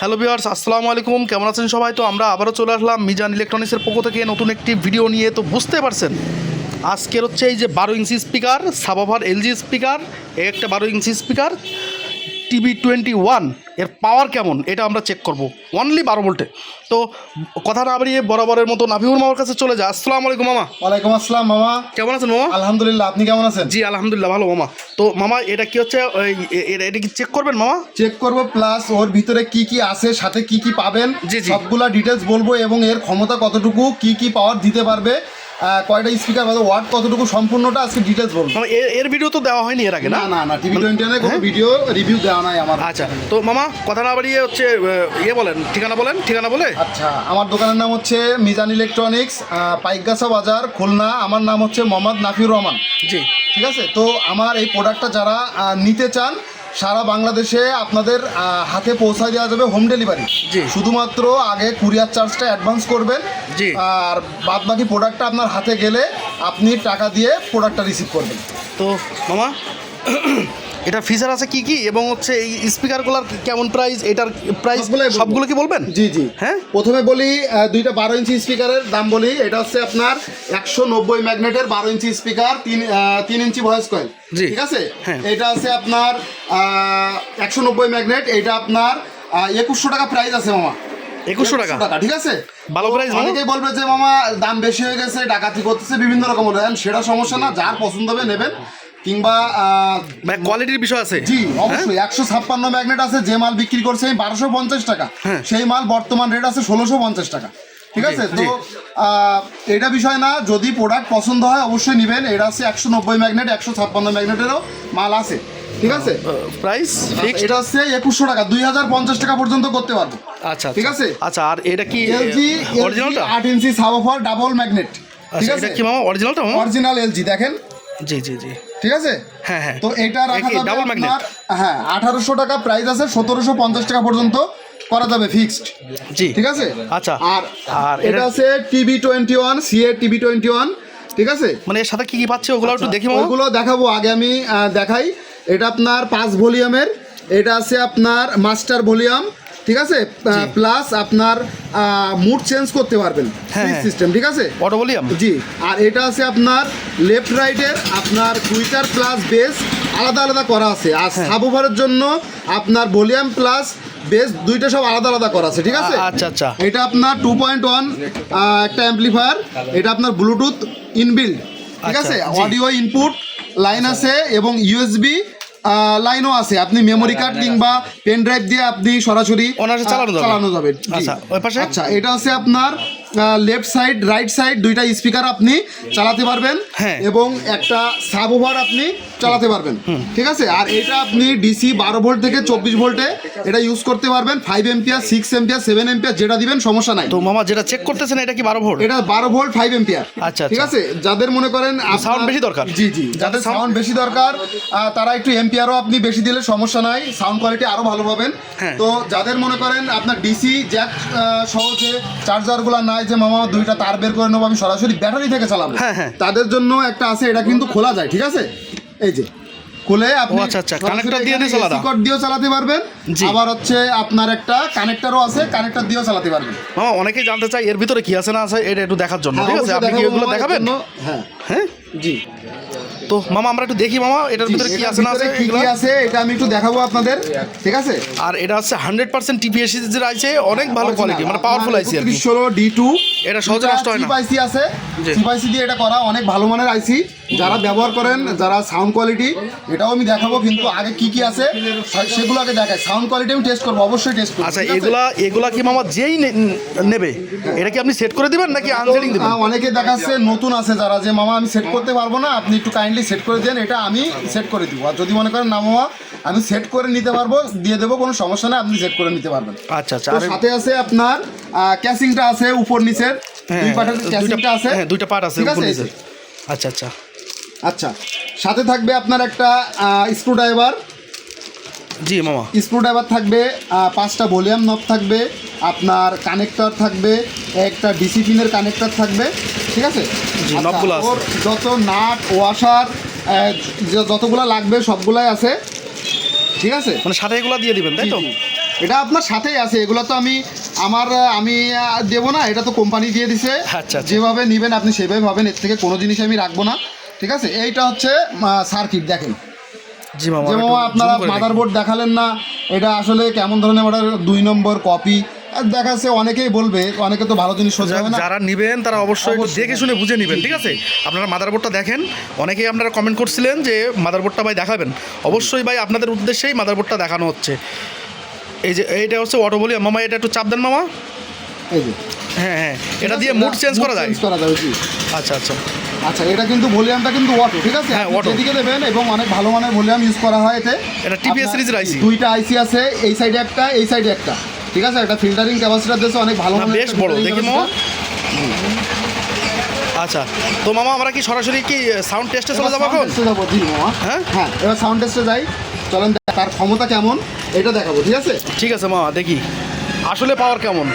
Hello viewers আসসালামু আলাইকুম। কেমন আছেন সবাই? তো আমরা আবারও চলে আসলাম মিজান ইলেকট্রনিক্সের পক্ষ থেকে নতুন একটি ভিডিও নিয়ে। তো বুঝতে পারছেন, আজকের হচ্ছে এই যে বারো inch speaker, subwoofer LG speaker একটা বারো ইঞ্চি স্পিকার। টিভি টোয়েন্টি ওয়ানের পাওয়ার কেমন? এটা আমরা চেক করব। অনলি বারো ভোল্টে তো কথা না বাড়িয়ে বরাবরের মতো নাফিউর মামার কাছে চলে যায় আসসালামু আলাইকুম মামা। ওয়ালাইকুম আসসালাম মামা। কেমন আছেন মামা? আলহামদুলিল্লাহ আপনি কেমন আছেন? জি আলহামদুলিল্লাহ ভালো মামা। তো মামা এটা কি হচ্ছে এটা কি চেক করবেন মামা? চেক করব প্লাস ওর ভিতরে কি কি আছে সাথে কি কি পাবেন। সবগুলা ডিটেলস বলব এবং এর ক্ষমতা কতটুকু কি কি পাওয়ার দিতে পারবে কয়টা স্পিকার পাবে ওয়াট কতটুকু সম্পূর্ণটা আজকে ডিটেলস বলব এর- ভিডিও তো দেওয়া হয়নি এর আগে না? না না টিভি টোয়েন্টি কোনো ভিডিও রিভিউ দেওয়া নাই আমার। আচ্ছা তো মামা কথা না বাড়িয়ে হচ্ছে ইয়ে বলেন ঠিকানা বলেন ঠিকানা বলে? আচ্ছা আমার দোকানের নাম হচ্ছে মিজান ইলেকট্রনিক্স পাইকগাছা বাজার খুলনা আমার নাম হচ্ছে মোহাম্মদ নাফিউর রহমান। জি। ঠিক আছে? তো আমার এই প্রোডাক্টটা যারা নিতে চান সারা বাংলাদেশে আপনাদের হাতে পৌঁছায় দেওয়া যাবে হোম ডেলিভারি জি। শুধুমাত্র আগে কুরিয়ার চার্জটা অ্যাডভান্স করবেন জি। আর বাদ বাকি প্রোডাক্টটা আপনার হাতে গেলে আপনি টাকা দিয়ে প্রোডাক্টটা রিসিভ করবেন তো মামা এটা ফিচার আছে কি কি? এবং হচ্ছে এই স্পিকারগুলোর কেমন প্রাইস এটার প্রাইস। সবগুলো কি বলবেন? জি জি। হ্যাঁ? প্রথমে বলি দুইটা বারো ইঞ্চি স্পিকারের দাম বলি। এটা হচ্ছে আপনার একশো নব্বই ম্যাগনেটের বারো ইঞ্চি স্পিকার তিন তিন ইঞ্চি ভয়েস কয়েল জি। ঠিক আছে? হ্যাঁ। এটা আছে আপনার একশো নব্বই ম্যাগনেট এটা আপনার একুশশো টাকা প্রাইস আছে মামা। একুশশো টাকা? ঠিক আছে? ভালো প্রাইস। অনেকেই বলবে যে মামা দাম বেশি হয়ে গেছে ডাকাতি করতেছে বিভিন্ন রকম সেটা সমস্যা না যার পছন্দ হবে নেবেন। কিংবা কোয়ালিটির বিষয় আছে। জি অবশ্যই। একশো ছাপ্পান্ন ম্যাগনেট আছে যে মাল বিক্রি করছে আমি বারোশো পঞ্চাশ টাকা। হ্যাঁ। সেই মাল বর্তমান রেট আছে ষোলোশো পঞ্চাশ টাকা। ঠিক আছে? তো এটা বিষয় না যদি প্রোডাক্ট পছন্দ হয় অবশ্যই নেবেন। এটা আছে একশো নব্বই ম্যাগনেট একশো ছাপ্পান্ন ম্যাগনেটেরও মাল আছে। ঠিক আছে? প্রাইস ফিক্সড এটা হচ্ছে একুশশো টাকা। দুই হাজার পঞ্চাশ টাকা পর্যন্ত করতে পারব। আচ্ছা ঠিক আছে? আচ্ছা আর এটা কি এলজি অরিজিনালটা আট ইঞ্চি সাবফার ডাবল ম্যাগনেট ঠিক আচ্ছা আছে কি মামা অরিজিনালটা অরিজিনাল এলজি দেখেন। জি জি জি। ঠিক আছে? হ্যাঁ হ্যাঁ। তো এটা রাখা যাবে magnet? আপনার হ্যাঁ আঠারোশো টাকা প্রাইস আছে সতেরোশো পঞ্চাশ টাকা পর্যন্ত করা যাবে ফিক্সড জি। ঠিক আছে? আচ্ছা। আর আর এটা এটা আছে TV twenty one CA TV twenty one ঠিক আছে? মানে এর সাথে কি কি পাচ্ছে ওগুলো একটু দেখি ওগুলো দেখাবো আগে আমি দেখাই। এটা আপনার পাঁচ ভলিউমের এটা আছে আপনার মাস্টার ভলিউম ঠিক আছে? প্লাস আপনার মুড চেঞ্জ করতে পারবেন। হ্যাঁ, হ্যাঁ। সিস্টেম ঠিক আছে? অটো ভলিউম জি। আর এটা আছে আপনার লেফট রাইটের আপনার টুইটার প্লাস বেস আলাদা আলাদা করা আছে। আর হ্যাঁ। সাবওভারের জন্য আপনার ভলিউম প্লাস বেস দুইটা সব আলাদা আলাদা করা আছে ঠিক আছে? আচ্ছা, আচ্ছা। এটা আপনার টু পয়েন্ট ওয়ান একটা অ্যাম্পলিফায়ার এটা আপনার ব্লুটুথ ইনবিল্ড ঠিক আচ্ছা, আছে? অডিও ইনপুট লাইন আছে এবং ইউএসবি লাইনও আছে। আপনি মেমোরি কার্ড কিংবা পেন ড্রাইভ দিয়ে আপনি সরাসরি চালানো যাবে। চালানো যাবে। আচ্ছা, আচ্ছা এটা হচ্ছে আপনার লেফট সাইড রাইট সাইড দুইটা স্পিকার আপনি চালাতে পারবেন হ্যাঁ। এবং একটা সাব ওভার আপনি চালাতে পারবেন। ঠিক আছে? আর এটা আপনি ডিসি বারো ভোল্ট থেকে চব্বিশ ভোল্টে এটা ইউজ করতে পারবেন। Five ampere six ampere seven ampere যেটা দিবেন সমস্যা নাই। তো মামা যেটা চেক করতেছেন এটা কি বারো ভোল্ট এটা বারো ভোল্ট ফাইভ এম্পিয়ার আচ্ছা, ঠিক আচ্ছা। আছে? যাদের মনে করেন Sound বেশি দরকার। জি জি। যাদের সাউন্ড বেশি দরকার তারা একটু এম্পিয়ারও আপনি বেশি দিলে সমস্যা নাই। সাউন্ড কোয়ালিটি আরও ভালো পাবেন। হ্যাঁ। তো যাদের মনে করেন আপনার ডিসি জ্যাক সহ যে চার্জারগুলো নাই যে মামা দুইটা তার বের করে নেব আমি সরাসরি ব্যাটারি থেকে চালাবো। হ্যাঁ, হ্যাঁ। তাদের জন্য একটা আছে এটা কিন্তু খোলা যায় ঠিক আছে? এই যে খুলে আপনি আচ্ছা, আচ্ছা, কানেক্টর দিয়ে দিয়ে চালাতে কট দিয়েও চালাতে পারবেন। আবার হচ্ছে আপনার একটা কানেক্টরও আছে কানেক্টর দিয়েও চালাতে পারবেন। মামা অনেকেই জানতে চাই এর ভিতরে কি আছে না আছে এটা একটু দেখার জন্য ঠিক আছে? আপনি কি এগুলো দেখাবেন? হ্যাঁ। হ্যাঁ? জি। তো মামা আমরা একটু দেখি মামা এটার ভিতরে কি আছে না আছে কি কি আছে এটা আমি একটু দেখাবো আপনাদের ঠিক আছে? আর এটা হচ্ছে হান্ড্রেড পার্সেন্ট টিপিএসি যে আছে অনেক ভালো কোয়ালিটি মানে পাওয়ারফুল আইসি আর কি। ষোলো ডি টু এটা সহজে নষ্ট হয় না। আইসি আছে। জি। দিয়ে এটা করা অনেক ভালো মানের আইসি যারা ব্যবহার করেন যারা সাউন্ড কোয়ালিটি এটাও আমি দেখাবো কিন্তু আগে কি কি আছে সেগুলো আগে দেখাই। সাউন্ড কোয়ালিটি আমি টেস্ট করব অবশ্যই টেস্ট করব আচ্ছা এগুলা এগুলা কি মামা যেই নেবে? এটা কি আপনি সেট করে দিবেন নাকি আনসেটিং দিবেন? আহ, অনেকে দেখাচ্ছে নতুন আছে যারা যে মামা আমি সেট করতে পারব না আপনি একটু কাইন্ডলি সেট করে দেন এটা আমি সেট করে দিব। আর যদি মনে করেন না মামা আমি সেট করে নিতে পারব দিয়ে দেবো কোনো সমস্যা নেই আপনি সেট করে নিতে পারবেন। আচ্ছা আচ্ছা আর সাথে আছে আপনার ক্যাসিংটা আছে উপর নিচের হ্যাঁ, দুই পাটের ক্যাশিংটা ক্যাসিংটা আছে। হ্যাঁ দুইটা পাট আছে উপর নিচের। নিচে। আচ্ছা আচ্ছা। আচ্ছা সাথে থাকবে আপনার একটা স্ক্রু ড্রাইভার জি মামা। স্ক্রু ড্রাইভার থাকবে পাঁচটা ভলিউম নব থাকবে আপনার কানেক্টর থাকবে একটা ডিসি পিনের কানেক্টর থাকবে ঠিক আছে? আচ্ছা। ওর যত নাট ওয়াশার যতগুলো লাগবে সবগুলাই আছে ঠিক আছে? মানে সাথে এগুলো দিয়ে দিবেন তাই তো। এটা আপনার সাথেই আছে এগুলো তো আমি আমার আমি দেবো না এটা তো কোম্পানি দিয়ে দিছে। আচ্ছা, আচ্ছা। যেভাবে নেবেন আপনি সেভাবে ভাবেন এর থেকে কোনো জিনিস আমি রাখব না ঠিক আছে? এইটা হচ্ছে সার্কিট দেখেন। জি মামা আপনারা। মাদারবোর্ড দেখালেন না এটা আসলে কেমন ধরনের ওটার দুই নম্বর কপি দেখাচ্ছে অনেকেই বলবে অনেকে তো ভালো জিনিস সহ্য হবে না। যারা নেবেন তারা অবশ্যই। দেখে শুনে বুঝে নেবেন ঠিক আছে? আপনারা মাদারবোর্ডটা দেখেন অনেকেই আপনারা কমেন্ট করছিলেন যে মাদারবোর্ডটা ভাই দেখাবেন। অবশ্যই ভাই আপনাদের উদ্দেশ্যেই মাদারবোর্ডটা দেখানো হচ্ছে। এই যে এইটা হচ্ছে অটো বলি মামা এটা একটু চাপ দেন মামা। এই যে। হ্যাঁ হ্যাঁ। এটা দিয়ে মুড চেঞ্জ করা যায়? চেঞ্জ করা যাবে জি। আচ্ছা আচ্ছা। আচ্ছা এটা কিন্তু ভলিউমটা কিন্তু অটো ঠিক আছে? হ্যাঁ, আপনি auto। দেবেন এবং অনেক ভালো মানের ভলিউম ইউজ করা হয় এতে। এটা আপনার সিরিজের IC দুইটা আইসি আছে এই সাইডে একটা এই সাইডে একটা ঠিক আছে? একটা ফিল্টারিং ক্যাপাসিটার দিয়েছে অনেক ভালো মানের বেশ বড় দেখি capacitor। আচ্ছা তো মামা আমরা কি সরাসরি কি সাউন্ড টেস্টে চলে যাব এখন? যাব, জি মামা। হ্যাঁ? হ্যাঁ এবার সাউন্ড টেস্টে যাই। চলেন তার ক্ষমতা কেমন এটা দেখাবো ঠিক আছে? ঠিক আছে মামা দেখি। আসলে পাওয়ার কেমন?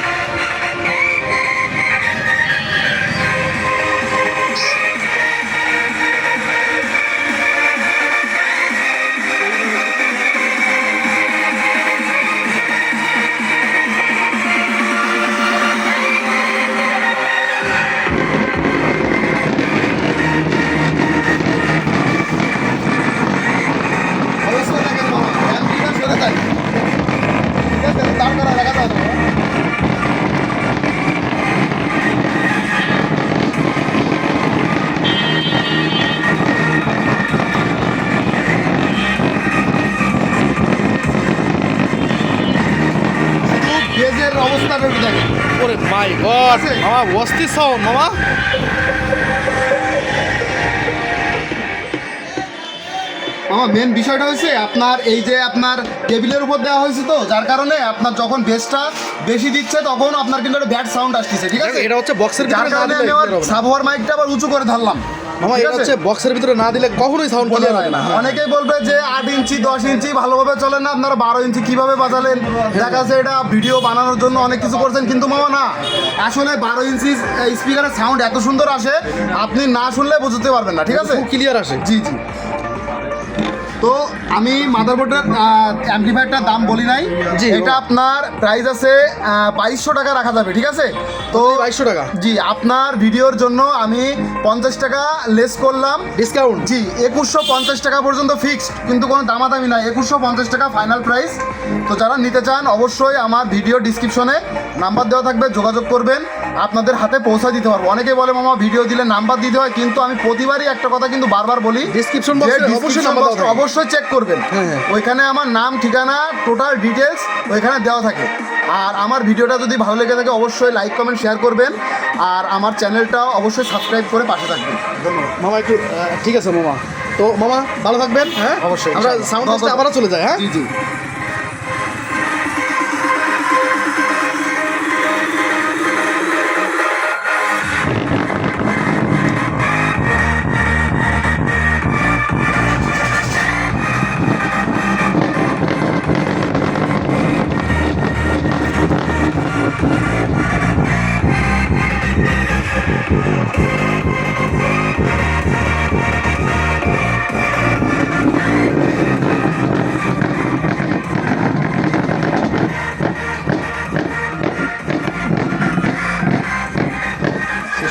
অবস্থাটা একটু দেখেন। ওরে মাই গড মামা অস্থির সাউন্ড মামা। আমার মেন বিষয়টা হচ্ছে আপনার এই যে আপনার টেবিলের উপর দেওয়া হয়েছে তো যার কারণে আপনার যখন বেসটা বেশি দিচ্ছে তখন আপনার কিন্তু একটা ব্যাড সাউন্ড আসতেছে ঠিক আছে? এটা হচ্ছে বক্সের যার কারণে আমি আমার সাবওয়ার মাইকটা আবার উঁচু করে ধরলাম। মামা এটা হচ্ছে বক্সের ভিতরে না দিলে কখনোই সাউন্ড ক্লিয়ার হয় না। অনেকেই বলবে যে আট ইঞ্চি দশ ইঞ্চি ভালোভাবে চলে না আপনারা বারো ইঞ্চি কীভাবে বাজালেন? দেখা যাচ্ছে এটা ভিডিও বানানোর জন্য অনেক কিছু করছেন কিন্তু মামা না। আসলে বারো ইঞ্চি স্পিকারের সাউন্ড এত সুন্দর আসে আপনি না শুনলে বুঝতে পারবেন না ঠিক আছে? ক্লিয়ার আসে। জি জি। তো আমি মাদারবোর্ডের অ্যাম্পলিফায়ারটার দাম বলি নাই। জি। এটা আপনার প্রাইস আছে বাইশশো টাকা রাখা যাবে ঠিক আছে? তো বাইশশো টাকা? জি আপনার ভিডিওর জন্য আমি পঞ্চাশ টাকা লেস করলাম। ডিসকাউন্ট জি একুশশো পঞ্চাশ টাকা পর্যন্ত ফিক্সড কিন্তু কোনো দামাদামি নাই। একুশশো পঞ্চাশ টাকা ফাইনাল প্রাইস তো যারা নিতে চান অবশ্যই আমার ভিডিও ডিসক্রিপশনে নাম্বার দেওয়া থাকবে যোগাযোগ করবেন। আপনাদের হাতে পৌঁছা দিতে পারব। অনেকে বলে মামা ভিডিও দিলে নাম্বার দিতে হয়। কিন্তু আমি প্রতিবারই একটা কথা কিন্তু বারবার বলি box এ অবশ্যই চেক করবেন। হ্যাঁ, হ্যাঁ। ওইখানে আমার নাম ঠিকানা টোটাল ডিটেলস ওইখানে দেওয়া থাকে। আর আমার ভিডিওটা যদি ভালো লেগে থাকে অবশ্যই লাইক কমেন্ট শেয়ার করবেন। আর আমার চ্যানেলটা অবশ্যই সাবস্ক্রাইব করে পাশে থাকবেন। ধন্যবাদ। মামা একটু ঠিক আছে মামা। তো মামা ভালো থাকবেন হ্যাঁ? অবশ্যই, আমরা সাউন্ড। আবারও চলে যায় হ্যাঁ? জি জি।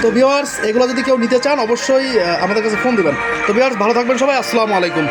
তো ভিওয়ার্স এগুলো যদি কেউ নিতে চান, অবশ্যই আমাদের কাছে ফোন দেবেন। তো ভিওয়ার্স ভালো থাকবেন সবাই, আসসালামু আলাইকুম।